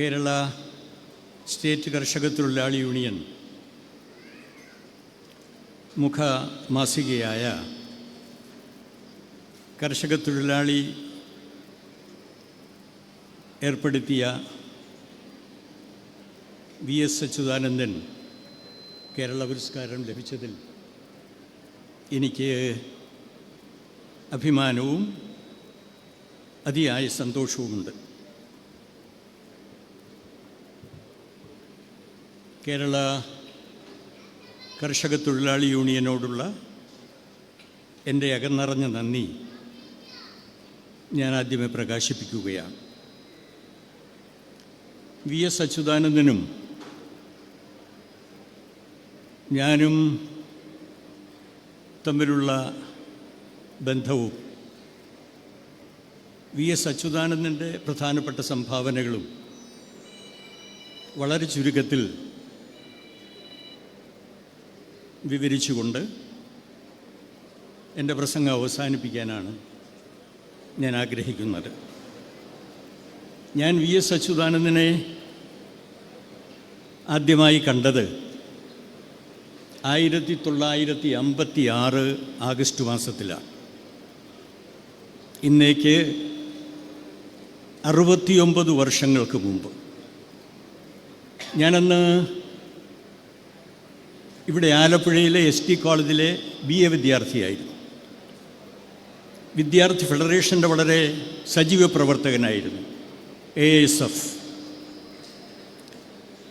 Kerala state കർഷക തൊഴിലാളി union മുഖ മാസികയായ കർഷക തൊഴിലാളി ഏർപ്പെടുത്തിയ വി എസ് അച്യുതാനന്ദൻ കേരള പുരസ്കാരം ലഭിച്ചതിൽ എനിക്ക് അഭിമാനവും അതിയായ സന്തോഷവുമുണ്ട്. കേരള കർഷക തൊഴിലാളി യൂണിയനോടുള്ള എന്റെ അകന്നറഞ്ഞ നന്ദി ഞാൻ ആദ്യമേ പ്രകാശിപ്പിക്കുകയാണ്. വി എസ് അച്യുതാനന്ദനും ഞാനും തമ്മിലുള്ള ബന്ധവും വി എസ് അച്യുതാനന്ദന്റെ പ്രധാനപ്പെട്ട സംഭാവനകളും വളരെ ചുരുക്കത്തിൽ വിവരിച്ചുകൊണ്ട് എന്റെ പ്രസംഗം അവസാനിപ്പിക്കാനാണ് ഞാൻ ആഗ്രഹിക്കുന്നത്. ഞാൻ വി എസ് അച്യുതാനന്ദനെ ആദ്യമായി കണ്ടത് ആയിരത്തി തൊള്ളായിരത്തി അമ്പത്തി ആറ് ആഗസ്റ്റ് മാസത്തിലാണ്. ഇന്നേക്ക് അറുപത്തിയൊമ്പത് വർഷങ്ങൾക്ക് മുമ്പ്. ഞാനന്ന് ഇവിടെ ആലപ്പുഴയിലെ എസ് ടി കോളേജിലെ ബി എ വിദ്യാർത്ഥിയായിരുന്നു. വിദ്യാർത്ഥി ഫെഡറേഷന്റെ വളരെ സജീവ പ്രവർത്തകനായിരുന്നു എ എസ് എഫ്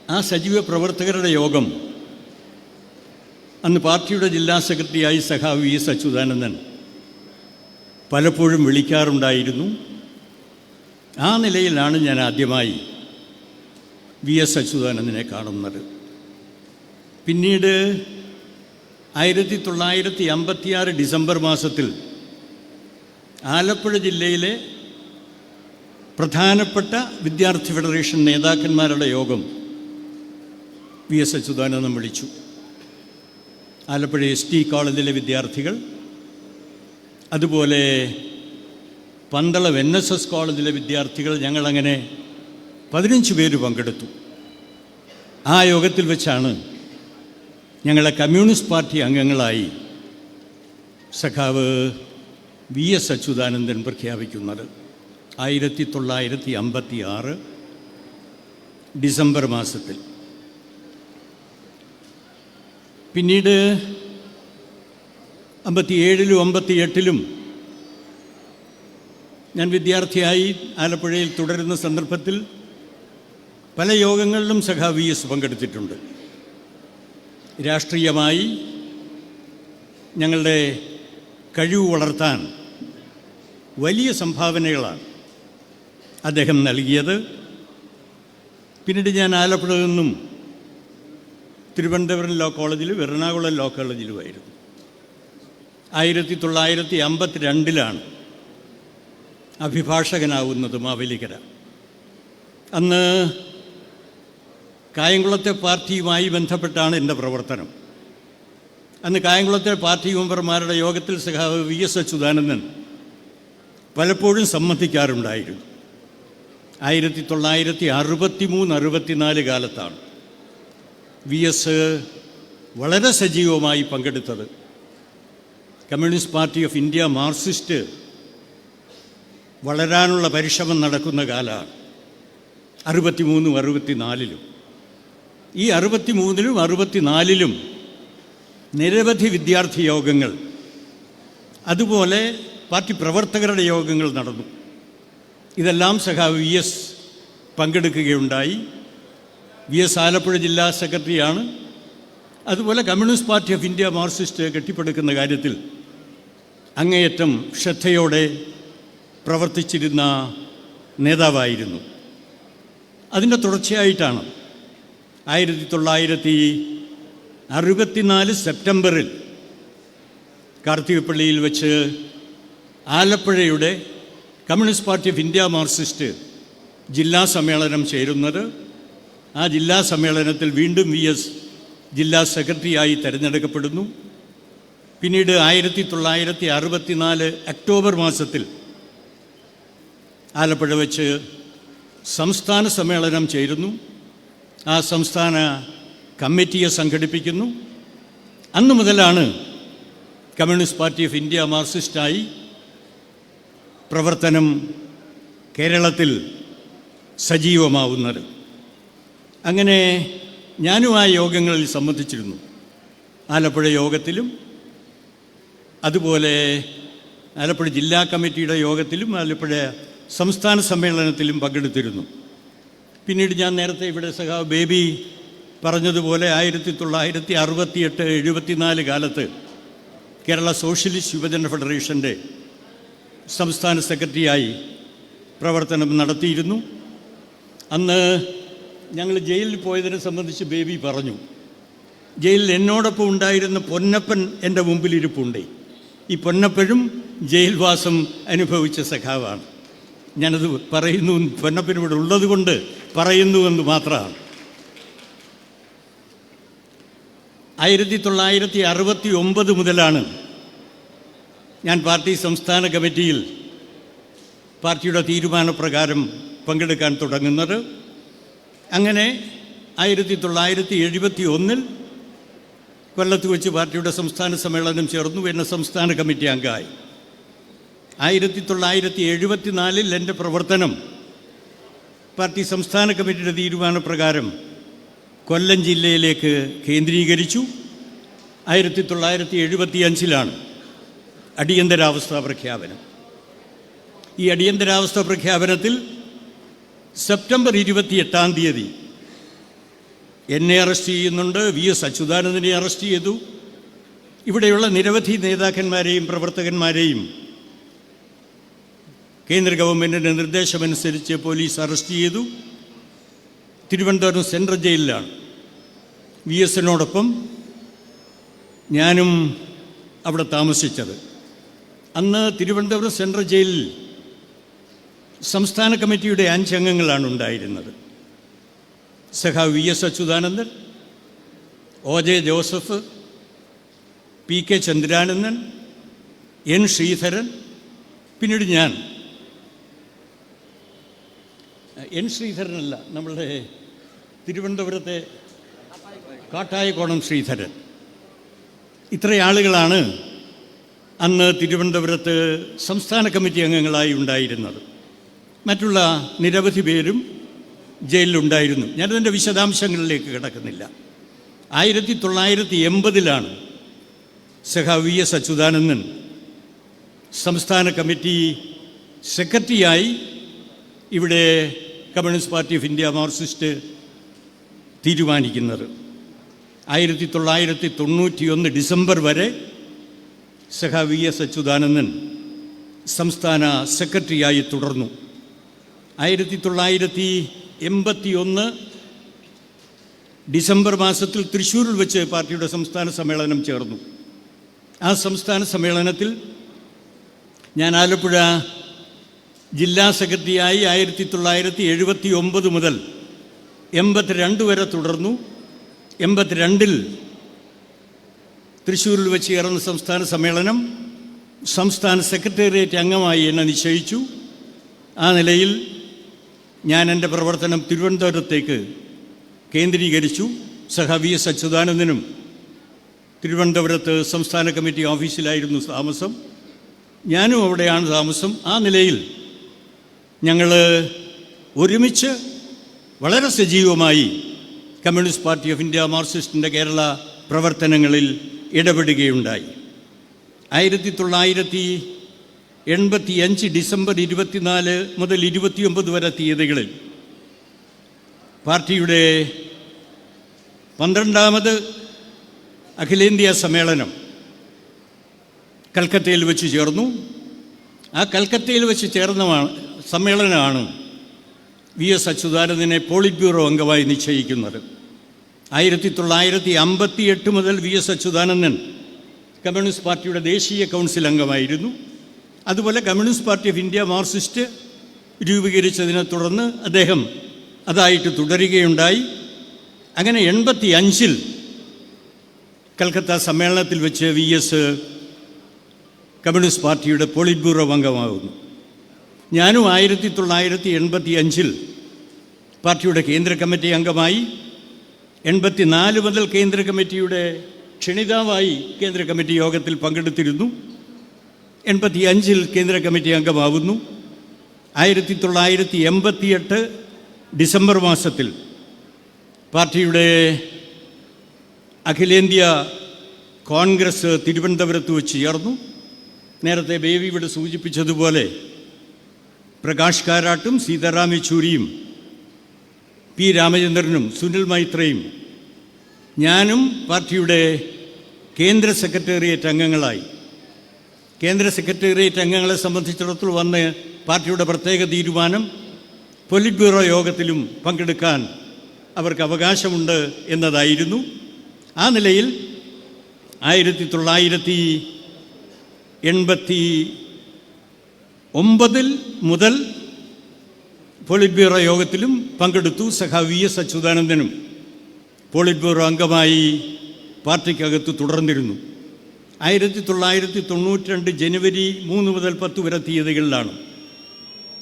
ആ സജീവ പ്രവർത്തകരുടെ യോഗം അന്ന് പാർട്ടിയുടെ ജില്ലാ സെക്രട്ടറിയായി സഖാവ് വി എസ് അച്യുതാനന്ദൻ പലപ്പോഴും വിളിക്കാറുണ്ടായിരുന്നു. ആ നിലയിലാണ് ഞാൻ ആദ്യമായി വി എസ് അച്യുതാനന്ദനെ കാണുന്നത്. പിന്നീട് ആയിരത്തി തൊള്ളായിരത്തി അമ്പത്തിയാറ് ഡിസംബർ മാസത്തിൽ ആലപ്പുഴ ജില്ലയിലെ പ്രധാനപ്പെട്ട വിദ്യാർത്ഥി ഫെഡറേഷൻ നേതാക്കന്മാരുടെ യോഗം വി എസ് അച്യുതാനന്ദൻ വിളിച്ചു. ആലപ്പുഴ എസ് ടി കോളേജിലെ വിദ്യാർത്ഥികൾ അതുപോലെ പന്തളം എൻ എസ് എസ് കോളേജിലെ വിദ്യാർത്ഥികൾ ഞങ്ങളങ്ങനെ പതിനഞ്ച് പേര് പങ്കെടുത്തു. ആ യോഗത്തിൽ വെച്ചാണ് ഞങ്ങളെ കമ്മ്യൂണിസ്റ്റ് പാർട്ടി അംഗങ്ങളായി സഖാവ് വി എസ് അച്യുതാനന്ദൻ പ്രഖ്യാപിക്കുന്നത് ആയിരത്തി തൊള്ളായിരത്തി അമ്പത്തി ആറ് ഡിസംബർ മാസത്തിൽ. പിന്നീട് അമ്പത്തി ഏഴിലും അമ്പത്തി എട്ടിലും ഞാൻ വിദ്യാർത്ഥിയായി ആലപ്പുഴയിൽ തുടരുന്ന സന്ദർഭത്തിൽ പല യോഗങ്ങളിലും സഖാ വി എസ് പങ്കെടുത്തിട്ടുണ്ട്. രാഷ്ട്രീയമായി ഞങ്ങളുടെ കഴിവ് വളർത്താൻ വലിയ സംഭാവനകളാണ് അദ്ദേഹം നൽകിയത്. പിന്നീട് ഞാൻ ആലപ്പുഴ നിന്നും തിരുവനന്തപുരം ലോ കോളേജിലും എറണാകുളം ലോ കോളേജിലുമായിരുന്നു. ആയിരത്തി തൊള്ളായിരത്തി അമ്പത്തി രണ്ടിലാണ് അഭിഭാഷകനാവുന്നത് മാവേലിക്കര അന്ന് കായംകുളത്തെ പാർട്ടിയുമായി ബന്ധപ്പെട്ടാണ് എന്റെ പ്രവർത്തനം. അന്ന് കായംകുളത്തെ പാർട്ടി മെമ്പർമാരുടെ യോഗത്തിൽ സഖാവ് വി എസ് അച്യുതാനന്ദൻ പലപ്പോഴും സമ്മതിക്കാറുണ്ടായിരുന്നു. ആയിരത്തി തൊള്ളായിരത്തി അറുപത്തി മൂന്ന് അറുപത്തിനാല് കാലത്താണ് വി എസ് വളരെ സജീവമായി പങ്കെടുത്തത്. Communist Party of India Marxist വളരാനുള്ള പരിശ്രമം നടക്കുന്ന കാലമാണ്. അറുപത്തിമൂന്നും അറുപത്തിനാലിലും. ഈ അറുപത്തി മൂന്നിലും അറുപത്തിനാലിലും നിരവധി വിദ്യാർത്ഥി യോഗങ്ങൾ അതുപോലെ പാർട്ടി പ്രവർത്തകരുടെ യോഗങ്ങൾ നടന്നു. ഇതെല്ലാം സഖാവ് വി എസ് പങ്കെടുക്കുകയുണ്ടായി. വി എസ് ആലപ്പുഴ ജില്ലാ സെക്രട്ടറിയാണ്. അതുപോലെ Communist Party of India Marxist കെട്ടിപ്പടുക്കുന്ന കാര്യത്തിൽ അങ്ങേയറ്റം ശ്രദ്ധയോടെ പ്രവർത്തിച്ചിരുന്ന നേതാവായിരുന്നു. അതിന്റെ തുടർച്ചയായിട്ടാണ് ആയിരത്തി തൊള്ളായിരത്തി അറുപത്തിനാല് സെപ്റ്റംബറിൽ കാർത്തികപ്പള്ളിയിൽ വെച്ച് ആലപ്പുഴയുടെ Communist Party of India Marxist ജില്ലാ സമ്മേളനം ചേരുന്നത്. ആ ജില്ലാ സമ്മേളനത്തിൽ വീണ്ടും വി എസ് ജില്ലാ സെക്രട്ടറിയായി തിരഞ്ഞെടുക്കപ്പെടുന്നു. പിന്നീട് ആയിരത്തി തൊള്ളായിരത്തി അറുപത്തിനാല് ഒക്ടോബർ മാസത്തിൽ ആലപ്പുഴ വെച്ച് സംസ്ഥാന സമ്മേളനം ചേരുന്നു. ആ സംസ്ഥാന കമ്മിറ്റിയെ സംഘടിപ്പിക്കുന്നു. അന്നു മുതലാണ് കമ്മ്യൂണിസ്റ്റ് പാർട്ടി ഓഫ് ഇന്ത്യ മാർക്സിസ്റ്റായി പ്രവർത്തനം കേരളത്തിൽ സജീവമാവുന്നത്. അങ്ങനെ ഞാനും ആ യോഗങ്ങളിൽ സംബന്ധിച്ചിരുന്നു. ആലപ്പുഴ യോഗത്തിലും അതുപോലെ ആലപ്പുഴ ജില്ലാ കമ്മിറ്റിയുടെ യോഗത്തിലും ആലപ്പുഴ സംസ്ഥാന സമ്മേളനത്തിലും പങ്കെടുത്തിരുന്നു. പിന്നീട് ഞാൻ നേരത്തെ ഇവിടെ സഖാവ് ബേബി പറഞ്ഞതുപോലെ ആയിരത്തി തൊള്ളായിരത്തി അറുപത്തിയെട്ട് എഴുപത്തിനാല് കാലത്ത് കേരള സോഷ്യലിസ്റ്റ് യുവജന ഫെഡറേഷന്റെ സംസ്ഥാന സെക്രട്ടറിയായി പ്രവർത്തനം നടത്തിയിരുന്നു. അന്ന് ഞങ്ങൾ ജയിലിൽ പോയതിനെ സംബന്ധിച്ച് ബേബി പറഞ്ഞു ജയിലിൽ എന്നോടൊപ്പം ഉണ്ടായിരുന്ന പൊന്നപ്പൻ എന്റെ മുമ്പിലിരിപ്പുണ്ട്. ഈ പൊന്നപ്പഴും ജയിൽവാസം അനുഭവിച്ച സഖാവാണ്. ഞാനത് പറയുന്നു പൊന്നപ്പൻ ഇവിടെ ഉള്ളത് കൊണ്ട് പറയുന്നു എന്ന് മാത്രമാണ്. ആയിരത്തി തൊള്ളായിരത്തി അറുപത്തി ഒമ്പത് മുതലാണ് ഞാൻ പാർട്ടി സംസ്ഥാന കമ്മിറ്റിയിൽ പാർട്ടിയുടെ തീരുമാനപ്രകാരം പങ്കെടുക്കാൻ തുടങ്ങുന്നത്. അങ്ങനെ ആയിരത്തി തൊള്ളായിരത്തി എഴുപത്തി ഒന്നിൽ കൊല്ലത്ത് വെച്ച് പാർട്ടിയുടെ സംസ്ഥാന സമ്മേളനം ചേർന്നു. എന്നെ സംസ്ഥാന കമ്മിറ്റി അംഗമായി. ആയിരത്തി തൊള്ളായിരത്തി എഴുപത്തിനാലിൽ എന്റെ പ്രവർത്തനം പാർട്ടി സംസ്ഥാന കമ്മിറ്റിയുടെ തീരുമാനപ്രകാരം കൊല്ലം ജില്ലയിലേക്ക് കേന്ദ്രീകരിച്ചു. ആയിരത്തി തൊള്ളായിരത്തി എഴുപത്തി അഞ്ചിലാണ് അടിയന്തരാവസ്ഥ പ്രഖ്യാപനം. ഈ അടിയന്തരാവസ്ഥ പ്രഖ്യാപനത്തിൽ സെപ്റ്റംബർ ഇരുപത്തിയെട്ടാം തീയതി എന്നെ അറസ്റ്റ് ചെയ്യുന്നുണ്ട്. വി എസ് അച്യുതാനന്ദനെ അറസ്റ്റ് ചെയ്തു. ഇവിടെയുള്ള നിരവധി നേതാക്കന്മാരെയും പ്രവർത്തകന്മാരെയും കേന്ദ്ര ഗവൺമെന്റിന്റെ നിർദ്ദേശമനുസരിച്ച് പോലീസ് അറസ്റ്റ് ചെയ്തു. തിരുവനന്തപുരം സെൻട്രൽ ജയിലിലാണ്. വി എസിനോടൊപ്പം ഞാനും അവിടെ താമസിച്ചത്. അന്ന് തിരുവനന്തപുരം സെൻട്രൽ ജയിലിൽ സംസ്ഥാന കമ്മിറ്റിയുടെ അഞ്ചംഗങ്ങളാണ് ഉണ്ടായിരുന്നത്. സഖാവ് V S Achuthanandan O J Joseph P K Chandranandan N Sreedharan പിന്നീട് ഞാൻ. എൻ ശ്രീധരനല്ല നമ്മളുടെ തിരുവനന്തപുരത്തെ കാട്ടായക്കോണം ശ്രീധരൻ. ഇത്ര ആളുകളാണ് അന്ന് തിരുവനന്തപുരത്ത് സംസ്ഥാന കമ്മിറ്റി അംഗങ്ങളായി ഉണ്ടായിരുന്നത്. മറ്റുള്ള നിരവധി പേരും ജയിലിലുണ്ടായിരുന്നു. ഞാനതിന്റെ വിശദാംശങ്ങളിലേക്ക് കിടക്കുന്നില്ല. ആയിരത്തി തൊള്ളായിരത്തി എൺപതിലാണ് സഹ വി എസ് അച്യുതാനന്ദൻ സംസ്ഥാന കമ്മിറ്റി സെക്രട്ടറിയായി ഇവിടെ Communist Party of India Marxist തീരുമാനിക്കുന്നത് ആയിരത്തി തൊള്ളായിരത്തി തൊണ്ണൂറ്റിയൊന്ന് ഡിസംബർ വരെ സഹ വി എസ് അച്യുതാനന്ദൻ സംസ്ഥാന സെക്രട്ടറിയായി തുടർന്നു. ആയിരത്തി തൊള്ളായിരത്തി എൺപത്തി ഒന്ന് ഡിസംബർ മാസത്തിൽ തൃശ്ശൂരിൽ വെച്ച് പാർട്ടിയുടെ സംസ്ഥാന സമ്മേളനം ചേർന്നു. ആ സംസ്ഥാന സമ്മേളനത്തിൽ ഞാൻ ആലപ്പുഴ ജില്ലാ സെക്രട്ടറിയായി ആയിരത്തി തൊള്ളായിരത്തി എഴുപത്തി ഒമ്പത് മുതൽ എൺപത്തിരണ്ട് വരെ തുടർന്നു. എൺപത്തിരണ്ടിൽ തൃശ്ശൂരിൽ വെച്ച് ചേർന്ന സംസ്ഥാന സമ്മേളനം സംസ്ഥാന സെക്രട്ടേറിയറ്റ് അംഗമായി എന്നെ നിശ്ചയിച്ചു. ആ നിലയിൽ ഞാൻ എന്റെ പ്രവർത്തനം തിരുവനന്തപുരത്തേക്ക് കേന്ദ്രീകരിച്ചു. സഹ വി എസ് അച്യുതാനന്ദനും തിരുവനന്തപുരത്ത് സംസ്ഥാന കമ്മിറ്റി ഓഫീസിലായിരുന്നു താമസം. ഞാനും അവിടെയാണ് താമസം. ആ നിലയിൽ ഞങ്ങൾ ഒരുമിച്ച് വളരെ സജീവമായി കമ്മ്യൂണിസ്റ്റ് പാർട്ടി ഓഫ് ഇന്ത്യ മാർക്സിസ്റ്റിന്റെ കേരള പ്രവർത്തനങ്ങളിൽ ഇടപെടുകയുണ്ടായി. ആയിരത്തി തൊള്ളായിരത്തി എൺപത്തി അഞ്ച് ഡിസംബർ ഇരുപത്തിനാല് മുതൽ ഇരുപത്തിയൊമ്പത് വരെ തീയതികളിൽ പാർട്ടിയുടെ പന്ത്രണ്ടാമത് അഖിലേന്ത്യാ സമ്മേളനം കൽക്കത്തയിൽ വെച്ച് ചേർന്നു. ആ കൽക്കത്തയിൽ വെച്ച് ചേർന്ന സമ്മേളനമാണ് വി എസ് അച്യുതാനന്ദനെ പോളിറ്റ് ബ്യൂറോ അംഗമായി നിശ്ചയിക്കുന്നത്. ആയിരത്തി തൊള്ളായിരത്തി അമ്പത്തി എട്ട് മുതൽ വി എസ് അച്യുതാനന്ദൻ കമ്മ്യൂണിസ്റ്റ് പാർട്ടിയുടെ ദേശീയ കൗൺസിൽ അംഗമായിരുന്നു. അതുപോലെ Communist Party of India Marxist രൂപീകരിച്ചതിനെ തുടർന്ന് അദ്ദേഹം അതായിട്ട് തുടരുകയുണ്ടായി. അങ്ങനെ എൺപത്തി അഞ്ചിൽ കൽക്കത്ത സമ്മേളനത്തിൽ വെച്ച് വി എസ് കമ്മ്യൂണിസ്റ്റ് പാർട്ടിയുടെ പോളിറ്റ് ബ്യൂറോ അംഗമാകുന്നു. ഞാനും ആയിരത്തി തൊള്ളായിരത്തി എൺപത്തി അഞ്ചിൽ പാർട്ടിയുടെ കേന്ദ്ര കമ്മിറ്റി അംഗമായി എൺപത്തിനാല് മുതൽ കേന്ദ്ര കമ്മിറ്റിയുടെ ക്ഷണിതാവായി കേന്ദ്ര കമ്മിറ്റി യോഗത്തിൽ പങ്കെടുത്തിരുന്നു. എൺപത്തി അഞ്ചിൽ കേന്ദ്ര കമ്മിറ്റി അംഗമാവുന്നു. ആയിരത്തി തൊള്ളായിരത്തി എൺപത്തിയെട്ട് ഡിസംബർ മാസത്തിൽ പാർട്ടിയുടെ അഖിലേന്ത്യാ കോൺഗ്രസ് തിരുവനന്തപുരത്ത് വെച്ച് ചേർന്നു. നേരത്തെ ബേബി ഇവിടെ സൂചിപ്പിച്ചതുപോലെ പ്രകാശ് കാരാട്ടും സീതാറാം യെച്ചൂരിയും പി രാമചന്ദ്രനും സുനിൽ മൈത്രയും ഞാനും പാർട്ടിയുടെ കേന്ദ്ര സെക്രട്ടേറിയറ്റ് അംഗങ്ങളായി. കേന്ദ്ര സെക്രട്ടേറിയറ്റ് അംഗങ്ങളെ സംബന്ധിച്ചിടത്തോളം വന്ന് പാർട്ടിയുടെ പ്രത്യേക തീരുമാനം പൊലിറ്റ് ബ്യൂറോ യോഗത്തിലും പങ്കെടുക്കാൻ അവർക്ക് അവകാശമുണ്ട് എന്നതായിരുന്നു. ആ നിലയിൽ ആയിരത്തി തൊള്ളായിരത്തി എൺപത്തി ഒമ്പതിൽ മുതൽ പോളിറ്റ് യോഗത്തിലും പങ്കെടുത്തു സഖാ വി എസ് അച്യുതാനന്ദനും. പോളിറ്റ് അംഗമായി പാർട്ടിക്കകത്ത് തുടർന്നിരുന്നു. ആയിരത്തി തൊള്ളായിരത്തി തൊണ്ണൂറ്റി രണ്ട് ജനുവരി മൂന്ന് മുതൽ പത്ത് വരെ തീയതികളിലാണ്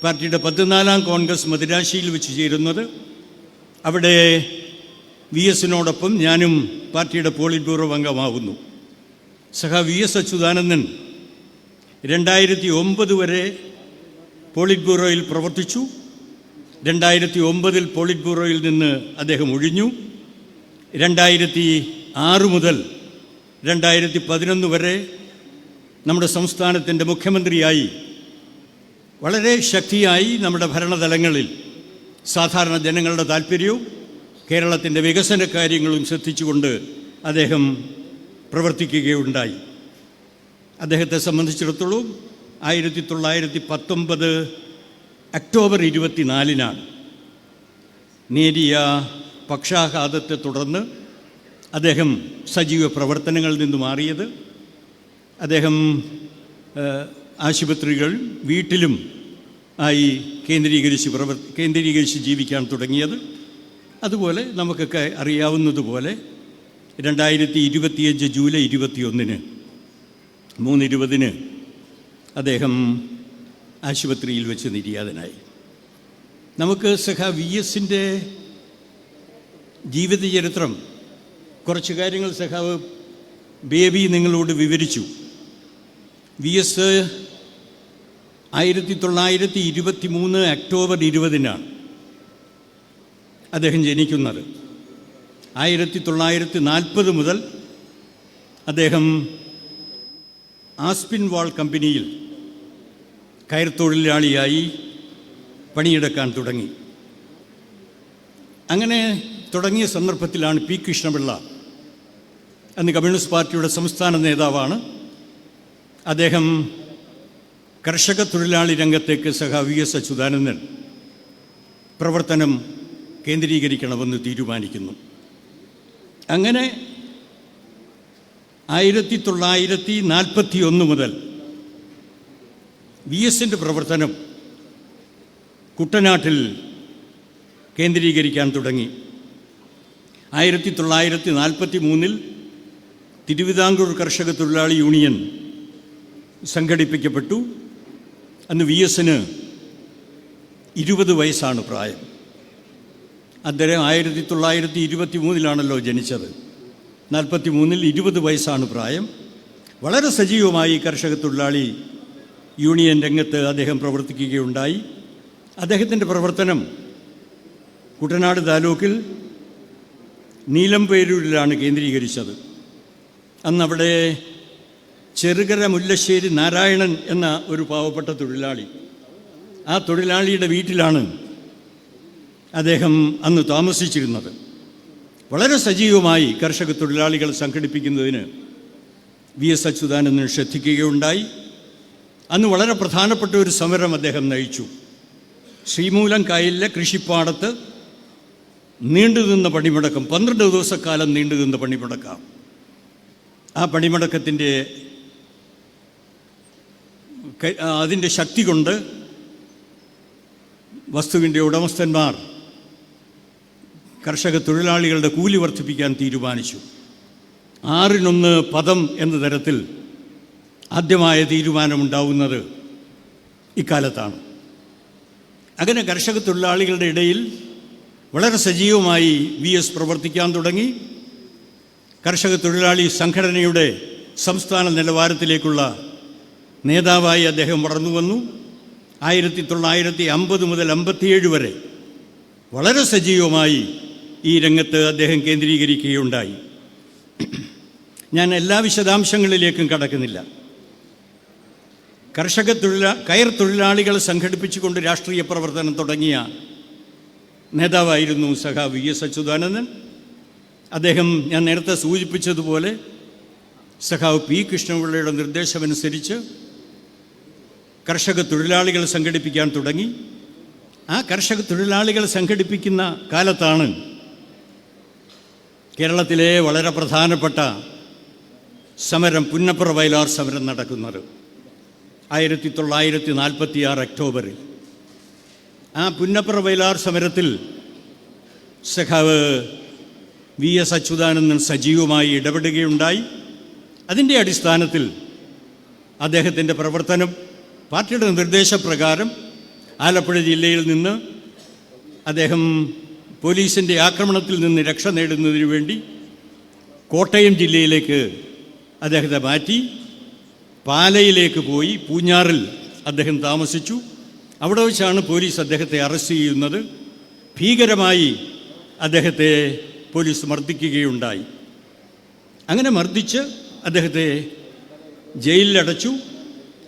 പാർട്ടിയുടെ പതിനാലാം കോൺഗ്രസ് മദിരാശിയിൽ വെച്ച് ചേരുന്നത്. അവിടെ വി എസിനോടൊപ്പം ഞാനും പാർട്ടിയുടെ പോളിറ്റ് ബ്യൂറോ അംഗമാകുന്നു സഹ വി എസ് അച്യുതാനന്ദൻ രണ്ടായിരത്തി ഒമ്പത് വരെ പോളിറ്റ് ബ്യൂറോയിൽ പ്രവർത്തിച്ചു. രണ്ടായിരത്തി ഒമ്പതിൽ പോളിറ്റ് ബ്യൂറോയിൽ നിന്ന് അദ്ദേഹം ഒഴിഞ്ഞു. രണ്ടായിരത്തി ആറ് മുതൽ രണ്ടായിരത്തി പതിനൊന്ന് വരെ നമ്മുടെ സംസ്ഥാനത്തിന്റെ മുഖ്യമന്ത്രിയായി വളരെ ശക്തിയായി നമ്മുടെ ഭരണതലങ്ങളിൽ സാധാരണ ജനങ്ങളുടെ താല്പര്യവും കേരളത്തിന്റെ വികസന കാര്യങ്ങളും ശ്രദ്ധിച്ചുകൊണ്ട് അദ്ദേഹം പ്രവർത്തിക്കുകയുണ്ടായി. അദ്ദേഹത്തെ സംബന്ധിച്ചിടത്തോളം ആയിരത്തി തൊള്ളായിരത്തി പത്തൊമ്പത് ഒക്ടോബർ ഇരുപത്തിനാലിനാണ് നേരിയ പക്ഷാഘാതത്തെ തുടർന്ന് അദ്ദേഹം സജീവ പ്രവർത്തനങ്ങളിൽ നിന്ന് മാറിയത്. അദ്ദേഹം ആശുപത്രികൾ വീട്ടിലും ആയി കേന്ദ്രീകരിച്ച് പ്രവർ കേന്ദ്രീകരിച്ച് ജീവിക്കാൻ തുടങ്ങിയത്. അതുപോലെ നമുക്കൊക്കെ അറിയാവുന്നതുപോലെ രണ്ടായിരത്തി ഇരുപത്തിയഞ്ച് ജൂലൈ ഇരുപത്തിയൊന്നിന് മൂന്നിരുപതിന് അദ്ദേഹം ആശുപത്രിയിൽ വെച്ച് നിര്യാതനായി. നമുക്ക് സഹ വി എസിന്റെ ജീവിതചരിത്രം കുറച്ച് കാര്യങ്ങൾ സഖാവ് ബേബി നിങ്ങളോട് വിവരിച്ചു. വി എസ് ആയിരത്തി തൊള്ളായിരത്തി ഇരുപത്തി മൂന്ന് ഒക്ടോബർ ഇരുപതിനാണ് അദ്ദേഹം ജനിക്കുന്നത്. ആയിരത്തി തൊള്ളായിരത്തി നാൽപ്പത് മുതൽ അദ്ദേഹം ആസ്പിൻ വാൾ കമ്പനിയിൽ കയർ തൊഴിലാളിയായി പണിയെടുക്കാൻ തുടങ്ങി. അങ്ങനെ തുടങ്ങിയ സന്ദർഭത്തിലാണ് പി കൃഷ്ണപിള്ള അന്ന് കമ്മ്യൂണിസ്റ്റ് പാർട്ടിയുടെ സംസ്ഥാന നേതാവാണ്. അദ്ദേഹം കർഷക തൊഴിലാളി രംഗത്തേക്ക് സഹ വി എസ് അച്യുതാനന്ദൻ പ്രവർത്തനം കേന്ദ്രീകരിക്കണമെന്ന് തീരുമാനിക്കുന്നു. അങ്ങനെ ആയിരത്തി തൊള്ളായിരത്തി നാൽപ്പത്തി ഒന്ന് മുതൽ വി എസിന്റെ പ്രവർത്തനം കുട്ടനാട്ടിൽ കേന്ദ്രീകരിക്കാൻ തുടങ്ങി. ആയിരത്തി തൊള്ളായിരത്തി നാൽപ്പത്തി മൂന്നിൽ തിരുവിതാംകൂർ കർഷക തൊഴിലാളി യൂണിയൻ സംഘടിപ്പിക്കപ്പെട്ടു. അന്ന് വി എസിന് ഇരുപത് വയസ്സാണ് പ്രായം. അദ്ദേഹം ആയിരത്തി തൊള്ളായിരത്തി ഇരുപത്തി മൂന്നിലാണല്ലോ ജനിച്ചത്. നാൽപ്പത്തി മൂന്നിൽ ഇരുപത് വയസ്സാണ് പ്രായം. വളരെ സജീവമായി കർഷക തൊഴിലാളി യൂണിയൻ രംഗത്ത് അദ്ദേഹം പ്രവർത്തിക്കുകയുണ്ടായി. അദ്ദേഹത്തിന്റെ പ്രവർത്തനം കുട്ടനാട് താലൂക്കിൽ നീലംപേരൂരിലാണ് കേന്ദ്രീകരിച്ചത്. അന്നവിടെ ചെറുകര മുല്ലശ്ശേരി നാരായണൻ എന്ന ഒരു പാവപ്പെട്ട തൊഴിലാളി. ആ തൊഴിലാളിയുടെ വീട്ടിലാണ് അദ്ദേഹം അന്ന് താമസിച്ചിരുന്നത്. വളരെ സജീവമായി കർഷക തൊഴിലാളികൾ സംഘടിപ്പിക്കുന്നതിന് വി എസ് അച്യുതാനന്ദൻ ശ്രദ്ധിക്കുകയുണ്ടായി. അന്ന് വളരെ പ്രധാനപ്പെട്ട ഒരു സമരം അദ്ദേഹം നയിച്ചു. ശ്രീമൂലം കായലിലെ കൃഷിപ്പാടത്ത് നീണ്ടുനിന്ന പണിമുടക്കം പന്ത്രണ്ട് ദിവസക്കാലം നീണ്ടുനിന്ന പണിമുടക്കാം. ആ പണിമുടക്കത്തിന്റെ അതിന്റെ ശക്തി കൊണ്ട് വസ്തുവിന്റെ ഉടമസ്ഥന്മാർ കർഷക തൊഴിലാളികളുടെ കൂലി വർദ്ധിപ്പിക്കാൻ തീരുമാനിച്ചു. ആറിനൊന്ന് പദം എന്ന തരത്തിൽ ആദ്യമായ തീരുമാനമുണ്ടാവുന്നത് ഇക്കാലത്താണ്. അങ്ങനെ കർഷക തൊഴിലാളികളുടെ ഇടയിൽ വളരെ സജീവമായി വി എസ് പ്രവർത്തിക്കാൻ തുടങ്ങി. കർഷക തൊഴിലാളി സംഘടനയുടെ സംസ്ഥാന നിലവാരത്തിലേക്കുള്ള നേതാവായി അദ്ദേഹം വളർന്നു വന്നു. ആയിരത്തി തൊള്ളായിരത്തി അമ്പത് മുതൽ അമ്പത്തിയേഴ് വരെ വളരെ സജീവമായി ഈ രംഗത്ത് അദ്ദേഹം കേന്ദ്രീകരിക്കുകയുണ്ടായി. ഞാൻ എല്ലാ വിശദാംശങ്ങളിലേക്കും കടക്കുന്നില്ല. കർഷക തൊഴിലാ കയർ തൊഴിലാളികളെ സംഘടിപ്പിച്ചുകൊണ്ട് രാഷ്ട്രീയ പ്രവർത്തനം തുടങ്ങിയ നേതാവായിരുന്നു സഖാ വി എസ് അച്യുതാനന്ദൻ. അദ്ദേഹം ഞാൻ നേരത്തെ സൂചിപ്പിച്ചതുപോലെ സഖാവ് പി കൃഷ്ണപിള്ളയുടെ നിർദ്ദേശമനുസരിച്ച് കർഷക തൊഴിലാളികൾ സംഘടിപ്പിക്കാൻ തുടങ്ങി. ആ കർഷക തൊഴിലാളികൾ സംഘടിപ്പിക്കുന്ന കാലത്താണ് കേരളത്തിലെ വളരെ പ്രധാനപ്പെട്ട സമരം പുന്നപ്പുറ വയലാർ സമരം നടക്കുന്നത് ആയിരത്തി തൊള്ളായിരത്തി നാൽപ്പത്തി ആറ് ഒക്ടോബറിൽ. ആ പുന്നപ്പുറ വയലാർ സമരത്തിൽ സഖാവ് വി എസ് അച്യുതാനന്ദൻ സജീവമായി ഇടപെടുകയുണ്ടായി. അതിന്റെ അടിസ്ഥാനത്തിൽ അദ്ദേഹത്തിന്റെ പ്രവർത്തനം പാർട്ടിയുടെ നിർദ്ദേശപ്രകാരം ആലപ്പുഴ ജില്ലയിൽ നിന്ന് അദ്ദേഹം പോലീസിന്റെ ആക്രമണത്തിൽ നിന്ന് രക്ഷ നേടുന്നതിന് വേണ്ടി കോട്ടയം ജില്ലയിലേക്ക് അദ്ദേഹത്തെ മാറ്റി പാലയിലേക്ക് പോയി പൂഞ്ഞാറിൽ അദ്ദേഹം താമസിച്ചു. അവിടെ വെച്ചാണ് പോലീസ് അദ്ദേഹത്തെ അറസ്റ്റ് ചെയ്യുന്നത്. ഭീകരമായി അദ്ദേഹത്തെ പോലീസ് മർദ്ദിക്കുകയുണ്ടായി. അങ്ങനെ മർദ്ദിച്ച് അദ്ദേഹത്തെ ജയിലിലടച്ചു.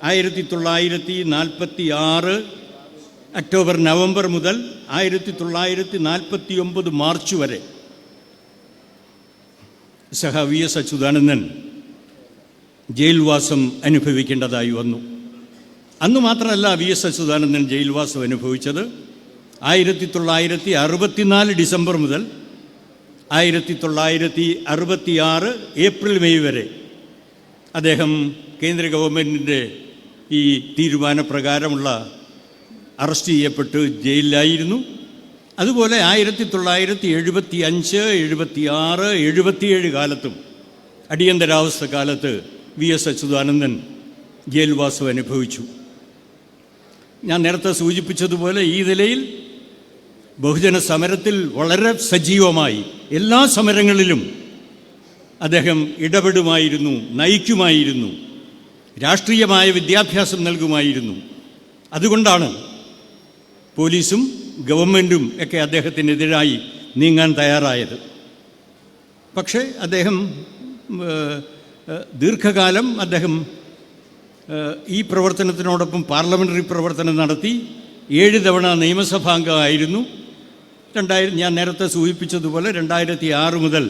ആയിരത്തി തൊള്ളായിരത്തി നാൽപ്പത്തി ആറ് ഒക്ടോബർ നവംബർ മുതൽ ആയിരത്തി തൊള്ളായിരത്തി നാൽപ്പത്തി ഒമ്പത് മാർച്ച് വരെ. സഹ വി എസ് അച്യുതാനന്ദൻ ജയിൽവാസം അനുഭവിക്കേണ്ടതായി വന്നു. അന്ന് മാത്രമല്ല വി എസ് അച്യുതാനന്ദൻ ജയിൽവാസം അനുഭവിച്ചത്. ആയിരത്തി തൊള്ളായിരത്തി അറുപത്തിനാല് ഡിസംബർ മുതൽ ആയിരത്തി തൊള്ളായിരത്തി അറുപത്തിയാറ് ഏപ്രിൽ മെയ് വരെ അദ്ദേഹം കേന്ദ്ര ഗവൺമെന്റിന്റെ ഈ തീരുമാനപ്രകാരമുള്ള അറസ്റ്റ് ചെയ്യപ്പെട്ട് ജയിലിലായിരുന്നു. അതുപോലെ ആയിരത്തി തൊള്ളായിരത്തി എഴുപത്തി അഞ്ച് എഴുപത്തി ആറ് എഴുപത്തിയേഴ് കാലത്തും അടിയന്തരാവസ്ഥ കാലത്ത് വി എസ് അച്യുതാനന്ദൻ ജയിൽവാസം അനുഭവിച്ചു. ഞാൻ നേരത്തെ സൂചിപ്പിച്ചതുപോലെ ഈ നിലയിൽ ബഹുജന സമരത്തിൽ വളരെ സജീവമായി എല്ലാ സമരങ്ങളിലും അദ്ദേഹം ഇടപെടുമായിരുന്നു നയിക്കുമായിരുന്നു രാഷ്ട്രീയമായ വിദ്യാഭ്യാസം നൽകുമായിരുന്നു. അതുകൊണ്ടാണ് പോലീസും ഗവൺമെന്റും ഒക്കെ അദ്ദേഹത്തിനെതിരായി നീങ്ങാൻ തയ്യാറായത്. പക്ഷേ അദ്ദേഹം ദീർഘകാലം അദ്ദേഹം ഈ പ്രവർത്തനത്തിനോടൊപ്പം പാർലമെന്ററി പ്രവർത്തനം നടത്തി. ഏഴ് തവണ നിയമസഭാംഗമായിരുന്നു രണ്ടായിരം ഞാൻ നേരത്തെ സൂചിപ്പിച്ചതുപോലെ രണ്ടായിരത്തി ആറ് മുതൽ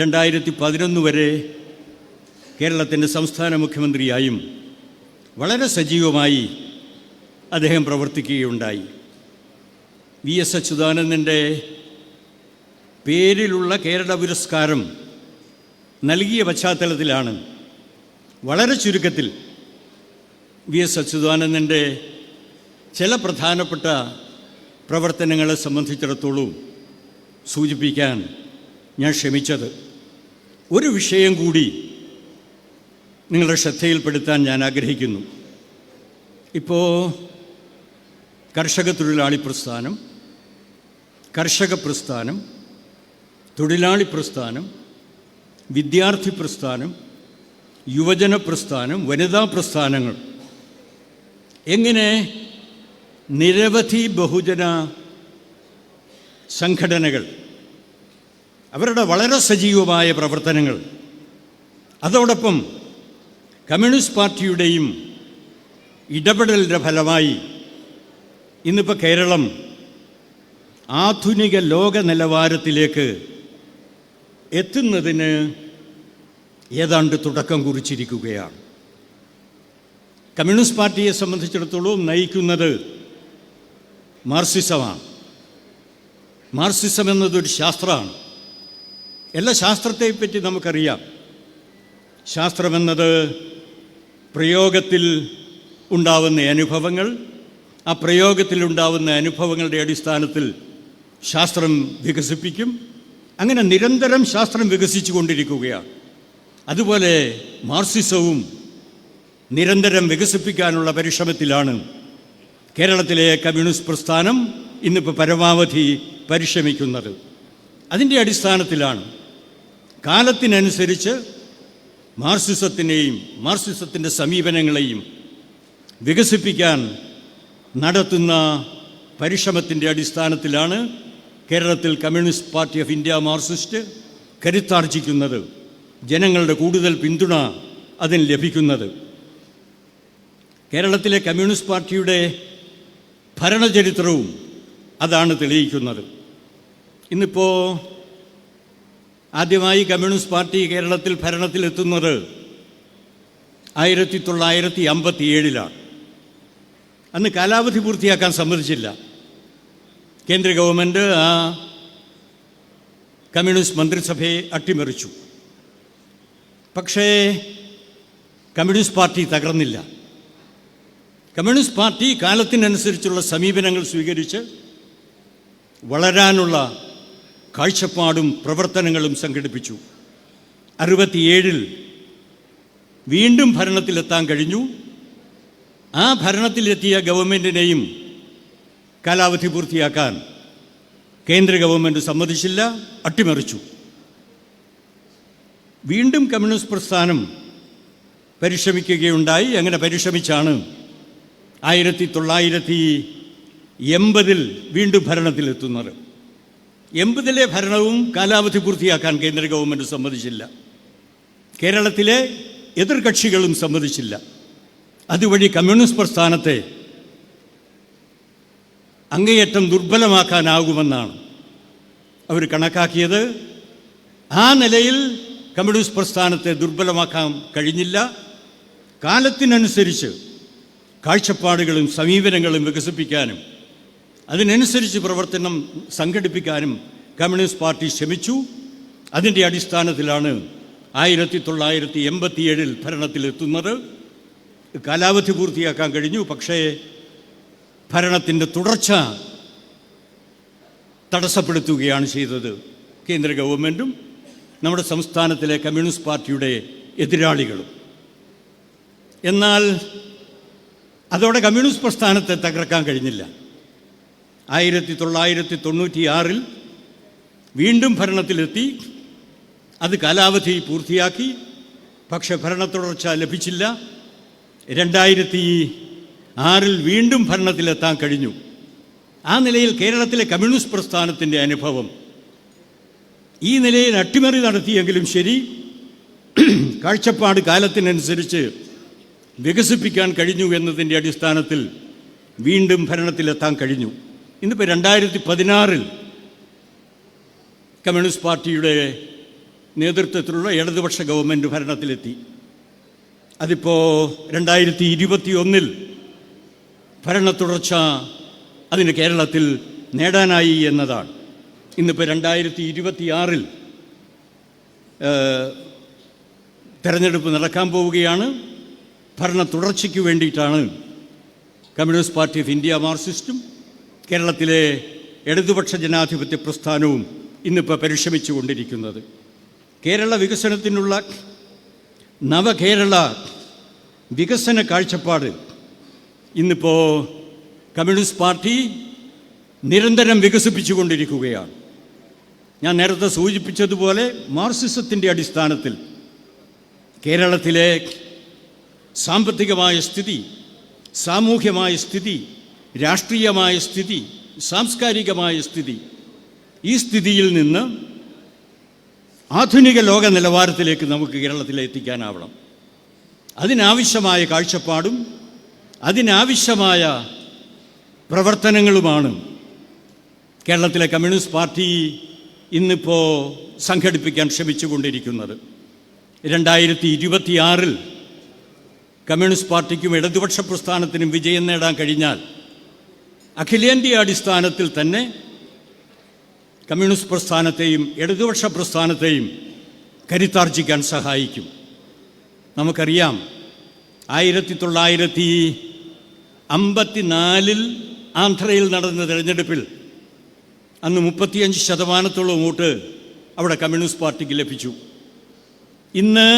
രണ്ടായിരത്തി പതിനൊന്ന് വരെ കേരളത്തിന്റെ സംസ്ഥാന മുഖ്യമന്ത്രിയായും വളരെ സജീവമായി അദ്ദേഹം പ്രവർത്തിക്കുകയുണ്ടായി. വി എസ് അച്യുതാനന്ദന്റെ പേരിലുള്ള കേരള പുരസ്കാരം നൽകിയ പശ്ചാത്തലത്തിലാണ്. വളരെ ചുരുക്കത്തിൽ വി എസ് അച്യുതാനന്ദന്റെ ചില പ്രധാനപ്പെട്ട പ്രവർത്തനങ്ങളെ സംബന്ധിച്ചിടത്തോളം സൂചിപ്പിക്കാൻ ഞാൻ ശ്രമിച്ചത്. ഒരു വിഷയം കൂടി നിങ്ങളുടെ ശ്രദ്ധയിൽപ്പെടുത്താൻ ഞാൻ ആഗ്രഹിക്കുന്നു. ഇപ്പോൾ കർഷക തൊഴിലാളി പ്രസ്ഥാനം കർഷക പ്രസ്ഥാനം തൊഴിലാളി പ്രസ്ഥാനം വിദ്യാർത്ഥി പ്രസ്ഥാനം യുവജന പ്രസ്ഥാനം വനിതാ പ്രസ്ഥാനങ്ങൾ എങ്ങനെ നിരവധി ബഹുജന സംഘടനകൾ അവരുടെ വളരെ സജീവമായ പ്രവർത്തനങ്ങൾ അതോടൊപ്പം കമ്മ്യൂണിസ്റ്റ് പാർട്ടിയുടെയും ഇടപെടലിന്റെ ഫലമായി ഇന്നിപ്പോൾ കേരളം ആധുനിക ലോക നിലവാരത്തിലേക്ക് എത്തുന്നതിന് ഏതാണ്ട് തുടക്കം കുറിച്ചിരിക്കുകയാണ്. കമ്മ്യൂണിസ്റ്റ് പാർട്ടിയെ സംബന്ധിച്ചിടത്തോളം നയിക്കുന്നത് മാർസിസമാണ് മാർസിസം എന്നതൊരു ശാസ്ത്രമാണ്. എല്ലാ ശാസ്ത്രത്തെപ്പറ്റി നമുക്കറിയാം. ശാസ്ത്രമെന്നത് പ്രയോഗത്തിൽ ഉണ്ടാവുന്ന അനുഭവങ്ങൾ ആ പ്രയോഗത്തിലുണ്ടാവുന്ന അനുഭവങ്ങളുടെ അടിസ്ഥാനത്തിൽ ശാസ്ത്രം വികസിപ്പിക്കും. അങ്ങനെ നിരന്തരം ശാസ്ത്രം വികസിച്ചു കൊണ്ടിരിക്കുകയാണ്. അതുപോലെ മാർസിസവും നിരന്തരം വികസിപ്പിക്കാനുള്ള പരിശ്രമത്തിലാണ് കേരളത്തിലെ കമ്മ്യൂണിസ്റ്റ് പ്രസ്ഥാനം ഇന്നിപ്പോൾ പരമാവധി പരിശ്രമിക്കുന്നത്. അതിന്റെ അടിസ്ഥാനത്തിലാണ് കാലത്തിനനുസരിച്ച് മാർസിസത്തിനെയും മാർസിസത്തിന്റെ സമീപനങ്ങളെയും വികസിപ്പിക്കാൻ നടത്തുന്ന പരിശ്രമത്തിന്റെ അടിസ്ഥാനത്തിലാണ് കേരളത്തിൽ Communist Party of India Marxist കരുത്താർജിക്കുന്നത് ജനങ്ങളുടെ കൂടുതൽ പിന്തുണ അതിന് ലഭിക്കുന്നത്. കേരളത്തിലെ കമ്മ്യൂണിസ്റ്റ് പാർട്ടിയുടെ ഭരണചരിത്രവും അതാണ് തെളിയിക്കുന്നത്. ഇന്നിപ്പോൾ ആദ്യമായി കമ്മ്യൂണിസ്റ്റ് പാർട്ടി കേരളത്തിൽ ഭരണത്തിലെത്തുന്നത് ആയിരത്തി തൊള്ളായിരത്തി അമ്പത്തി ഏഴിലാണ് അന്ന് കാലാവധി പൂർത്തിയാക്കാൻ സമ്മതിച്ചില്ല. കേന്ദ്ര ഗവൺമെന്റ് ആ കമ്മ്യൂണിസ്റ്റ് മന്ത്രിസഭയെ അട്ടിമറിച്ചു. പക്ഷേ കമ്മ്യൂണിസ്റ്റ് പാർട്ടി തകർന്നില്ല. കമ്മ്യൂണിസ്റ്റ് പാർട്ടി കാലത്തിനനുസരിച്ചുള്ള സമീപനങ്ങൾ സ്വീകരിച്ച് വളരാനുള്ള കാഴ്ചപ്പാടും പ്രവർത്തനങ്ങളും സംഘടിപ്പിച്ചു. അറുപത്തിയേഴിൽ വീണ്ടും ഭരണത്തിലെത്താൻ കഴിഞ്ഞു. ആ ഭരണത്തിലെത്തിയ ഗവൺമെന്റിനെയും കാലാവധി പൂർത്തിയാക്കാൻ കേന്ദ്ര ഗവൺമെന്റ് സമ്മതിച്ചില്ല അട്ടിമറിച്ചു. വീണ്ടും കമ്മ്യൂണിസ്റ്റ് പ്രസ്ഥാനം പരിശ്രമിക്കുകയുണ്ടായി. അങ്ങനെ പരിശ്രമിച്ചാണ്? ആയിരത്തി തൊള്ളായിരത്തി എൺപതിൽ വീണ്ടും ഭരണത്തിലെത്തുന്നത്. എൺപതിലെ ഭരണവും കാലാവധി പൂർത്തിയാക്കാൻ കേന്ദ്ര ഗവൺമെന്റ് സമ്മതിച്ചില്ല. കേരളത്തിലെ എതിർകക്ഷികളും സമ്മതിച്ചില്ല. അതുവഴി കമ്മ്യൂണിസ്റ്റ് പ്രസ്ഥാനത്തെ അങ്ങേയറ്റം ദുർബലമാക്കാനാകുമെന്നാണ് അവർ കണക്കാക്കിയത്. ആ നിലയിൽ കമ്മ്യൂണിസ്റ്റ് പ്രസ്ഥാനത്തെ ദുർബലമാക്കാൻ കഴിഞ്ഞില്ല. കാലത്തിനനുസരിച്ച് കാഴ്ചപ്പാടുകളും സമീപനങ്ങളും വികസിപ്പിക്കാനും അതിനനുസരിച്ച് പ്രവർത്തനം സംഘടിപ്പിക്കാനും കമ്മ്യൂണിസ്റ്റ് പാർട്ടി ശ്രമിച്ചു. അതിന്റെ അടിസ്ഥാനത്തിലാണ് ആയിരത്തി തൊള്ളായിരത്തി എൺപത്തിയേഴിൽ ഭരണത്തിലെത്തുന്നത്. കാലാവധി പൂർത്തിയാക്കാൻ കഴിഞ്ഞു. പക്ഷേ ഭരണത്തിന്റെ തുടർച്ച തടസ്സപ്പെടുത്തുകയാണ് ചെയ്തത് കേന്ദ്ര ഗവൺമെന്റും നമ്മുടെ സംസ്ഥാനത്തിലെ കമ്മ്യൂണിസ്റ്റ് പാർട്ടിയുടെ എതിരാളികളും. എന്നാൽ അതോടെ കമ്മ്യൂണിസ്റ്റ് പ്രസ്ഥാനത്തെ തകർക്കാൻ കഴിഞ്ഞില്ല. ആയിരത്തി തൊള്ളായിരത്തി തൊണ്ണൂറ്റിയാറിൽ വീണ്ടും ഭരണത്തിലെത്തി. അത് കാലാവധി പൂർത്തിയാക്കി. പക്ഷെ ഭരണ തുടർച്ച ലഭിച്ചില്ല. രണ്ടായിരത്തി ആറിൽ വീണ്ടും ഭരണത്തിലെത്താൻ കഴിഞ്ഞു. ആ നിലയിൽ കേരളത്തിലെ കമ്മ്യൂണിസ്റ്റ് പ്രസ്ഥാനത്തിന്റെ അനുഭവം. ഈ നിലയിൽ അട്ടിമറി നടത്തിയെങ്കിലും ശരി. കാഴ്ചപ്പാട് കാലത്തിനനുസരിച്ച് വികസിപ്പിക്കാൻ കഴിഞ്ഞു എന്നതിന്റെ അടിസ്ഥാനത്തിൽ വീണ്ടും ഭരണത്തിലെത്താൻ കഴിഞ്ഞു. ഇന്നിപ്പോൾ രണ്ടായിരത്തി പതിനാറിൽ കമ്മ്യൂണിസ്റ്റ് പാർട്ടിയുടെ നേതൃത്വത്തിലുള്ള ഇടതുപക്ഷ ഗവൺമെന്റ് ഭരണത്തിലെത്തി. അതിപ്പോൾ രണ്ടായിരത്തി ഇരുപത്തി ഒന്നിൽ ഭരണ തുടർച്ച അതിന് കേരളത്തിൽ നേടാനായി എന്നതാണ്. ഇന്നിപ്പോൾ രണ്ടായിരത്തി ഇരുപത്തിയാറിൽ തെരഞ്ഞെടുപ്പ് നടക്കാൻ പോവുകയാണ്. ഭരണ തുടർച്ചയ്ക്ക് വേണ്ടിയിട്ടാണ് കമ്മ്യൂണിസ്റ്റ് പാർട്ടി ഓഫ് ഇന്ത്യ മാർക്സിസ്റ്റും കേരളത്തിലെ ഇടതുപക്ഷ ജനാധിപത്യ പ്രസ്ഥാനവും ഇന്നിപ്പോൾ പരിശ്രമിച്ചു കൊണ്ടിരിക്കുന്നത് കേരള വികസനത്തിനുള്ള നവകേരള വികസന കാഴ്ചപ്പാട് ഇന്നിപ്പോൾ കമ്മ്യൂണിസ്റ്റ് പാർട്ടി നിരന്തരം വികസിപ്പിച്ചുകൊണ്ടിരിക്കുകയാണ്. ഞാൻ നേരത്തെ സൂചിപ്പിച്ചതുപോലെ മാർസിസത്തിന്റെ അടിസ്ഥാനത്തിൽ കേരളത്തിലെ സാമ്പത്തികമായ സ്ഥിതി സാമൂഹ്യമായ സ്ഥിതി രാഷ്ട്രീയമായ സ്ഥിതി സാംസ്കാരികമായ സ്ഥിതി ഈ സ്ഥിതിയിൽ നിന്ന് ആധുനിക ലോക നിലവാരത്തിലേക്ക് നമുക്ക് കേരളത്തിൽ എത്തിക്കാനാവണം. അതിനാവശ്യമായ കാഴ്ചപ്പാടും അതിനാവശ്യമായ പ്രവർത്തനങ്ങളുമാണ് കേരളത്തിലെ കമ്മ്യൂണിസ്റ്റ് പാർട്ടി ഇന്നിപ്പോൾ സംഘടിപ്പിക്കാൻ ശ്രമിച്ചുകൊണ്ടിരിക്കുന്നത്. രണ്ടായിരത്തി ഇരുപത്തിയാറിൽ കമ്മ്യൂണിസ്റ്റ് പാർട്ടിക്കും ഇടതുപക്ഷ പ്രസ്ഥാനത്തിനും വിജയം നേടാൻ കഴിഞ്ഞാൽ അഖിലേന്ത്യാ അടിസ്ഥാനത്തിൽ തന്നെ കമ്മ്യൂണിസ്റ്റ് പ്രസ്ഥാനത്തെയും ഇടതുപക്ഷ പ്രസ്ഥാനത്തെയും കരുത്താർജിക്കാൻ സഹായിക്കും. നമുക്കറിയാം ആയിരത്തി തൊള്ളായിരത്തി അമ്പത്തിനാലിൽ ആന്ധ്രയിൽ നടന്ന തെരഞ്ഞെടുപ്പിൽ അന്ന് മുപ്പത്തിയഞ്ച് ശതമാനത്തോളം വോട്ട് അവിടെ കമ്മ്യൂണിസ്റ്റ് പാർട്ടിക്ക് ലഭിച്ചു. ഇന്ന്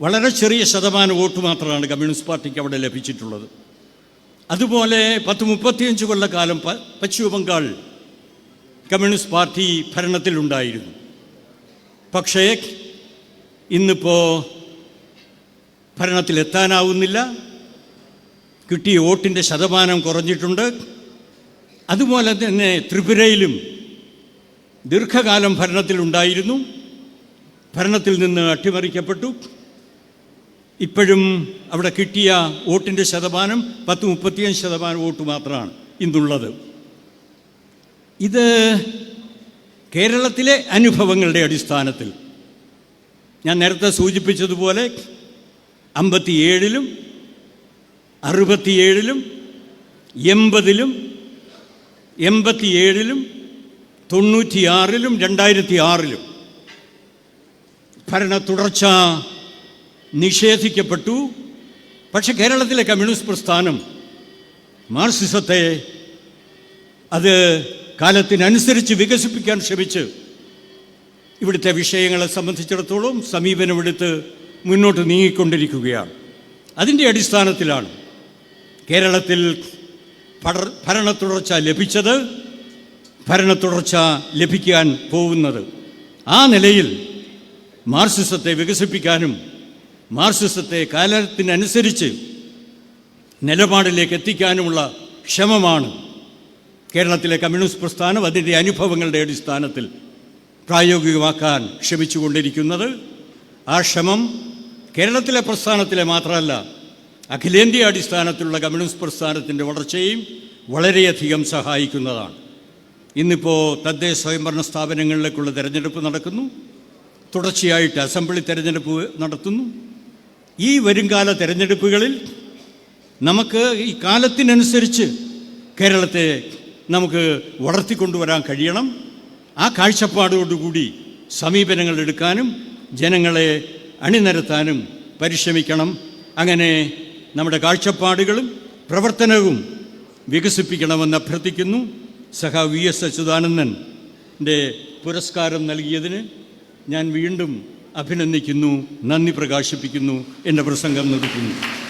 വളരെ ചെറിയ ശതമാനം വോട്ട് മാത്രമാണ് കമ്മ്യൂണിസ്റ്റ് പാർട്ടിക്ക് അവിടെ ലഭിച്ചിട്ടുള്ളത്. അതുപോലെ പത്ത് മുപ്പത്തിയഞ്ച് കൊല്ലക്കാലം പശ്ചിമ ബംഗാൾ കമ്മ്യൂണിസ്റ്റ് പാർട്ടി ഭരണത്തിലുണ്ടായിരുന്നു. പക്ഷേ ഇന്നിപ്പോൾ ഭരണത്തിലെത്താനാവുന്നില്ല. കിട്ടിയ വോട്ടിന്റെ ശതമാനം കുറഞ്ഞിട്ടുണ്ട്. അതുപോലെ തന്നെ ത്രിപുരയിലും ദീർഘകാലം ഭരണത്തിലുണ്ടായിരുന്നു. ഭരണത്തിൽ നിന്ന് അട്ടിമറിക്കപ്പെട്ടു. ഇപ്പോഴും അവിടെ കിട്ടിയ വോട്ടിന്റെ ശതമാനം പത്ത് മുപ്പത്തിയഞ്ച് ശതമാനം വോട്ട് മാത്രമാണ് ഇന്നുള്ളത്. ഇത് കേരളത്തിലെ അനുഭവങ്ങളുടെ അടിസ്ഥാനത്തിൽ. ഞാൻ നേരത്തെ സൂചിപ്പിച്ചതുപോലെ അമ്പത്തിയേഴിലും അറുപത്തിയേഴിലും എൺപതിലും എൺപത്തിയേഴിലും തൊണ്ണൂറ്റിയാറിലും രണ്ടായിരത്തി ആറിലും ഭരണ തുടർച്ച നിഷേധിക്കപ്പെട്ടു. പക്ഷെ കേരളത്തിലെ കമ്മ്യൂണിസ്റ്റ് പ്രസ്ഥാനം മാർസിസത്തെ അത് കാലത്തിനനുസരിച്ച് വികസിപ്പിക്കാൻ ശ്രമിച്ച് ഇവിടുത്തെ വിഷയങ്ങളെ സംബന്ധിച്ചിടത്തോളം സമീപനമെടുത്ത് മുന്നോട്ട് നീങ്ങിക്കൊണ്ടിരിക്കുകയാണ്. അതിന്റെ അടിസ്ഥാനത്തിലാണ് കേരളത്തിൽ പട ഭരണ തുടർച്ച ലഭിച്ചത് ഭരണത്തുടർച്ച ലഭിക്കാൻ പോകുന്നത്. ആ നിലയിൽ മാർസിസത്തെ വികസിപ്പിക്കാനും മാർസിസത്തെ കാലത്തിനനുസരിച്ച് നിലപാടിലേക്ക് എത്തിക്കാനുമുള്ള ശ്രമമാണ് കേരളത്തിലെ കമ്മ്യൂണിസ്റ്റ് പ്രസ്ഥാനം അതിന്റെ അനുഭവങ്ങളുടെ അടിസ്ഥാനത്തിൽ പ്രായോഗികമാക്കാൻ ശ്രമിച്ചുകൊണ്ടിരിക്കുന്നത് ആ ശ്രമം കേരളത്തിലെ പ്രസ്ഥാനത്തിലെ മാത്രമല്ല അഖിലേന്ത്യാ അടിസ്ഥാനത്തിലുള്ള കമ്മ്യൂണിസ്റ്റ് പ്രസ്ഥാനത്തിന്റെ വളർച്ചയും വളരെയധികം സഹായിക്കുന്നതാണ്. ഇന്നിപ്പോൾ തദ്ദേശ സ്വയംഭരണ സ്ഥാപനങ്ങളിലേക്കുള്ള തിരഞ്ഞെടുപ്പ് നടക്കുന്നു. തുടർച്ചയായിട്ട് അസംബ്ലി തിരഞ്ഞെടുപ്പ് നടത്തുന്നു. ഈ വരുംകാല തിരഞ്ഞെടുപ്പുകളിൽ നമുക്ക് ഈ കാലത്തിനനുസരിച്ച് കേരളത്തെ നമുക്ക് വളർത്തിക്കൊണ്ടുവരാൻ കഴിയണം. ആ കാഴ്ചപ്പാടോടുകൂടി സമീപനങ്ങൾ എടുക്കാനും ജനങ്ങളെ അണിനിരത്താനും പരിശ്രമിക്കണം. അങ്ങനെ നമ്മുടെ കാഴ്ചപ്പാടുകളും പ്രവർത്തനവും വികസിപ്പിക്കണമെന്ന് അഭ്യർത്ഥിക്കുന്നു. സഹ വി എസ് അച്യുതാനന്ദന്റെ പുരസ്കാരം നൽകിയതിന് ഞാൻ വീണ്ടും അഭിനന്ദിക്കുന്നു നന്ദി പ്രകാശിപ്പിക്കുന്നു എന്റെ പ്രസംഗം നിർത്തുന്നു.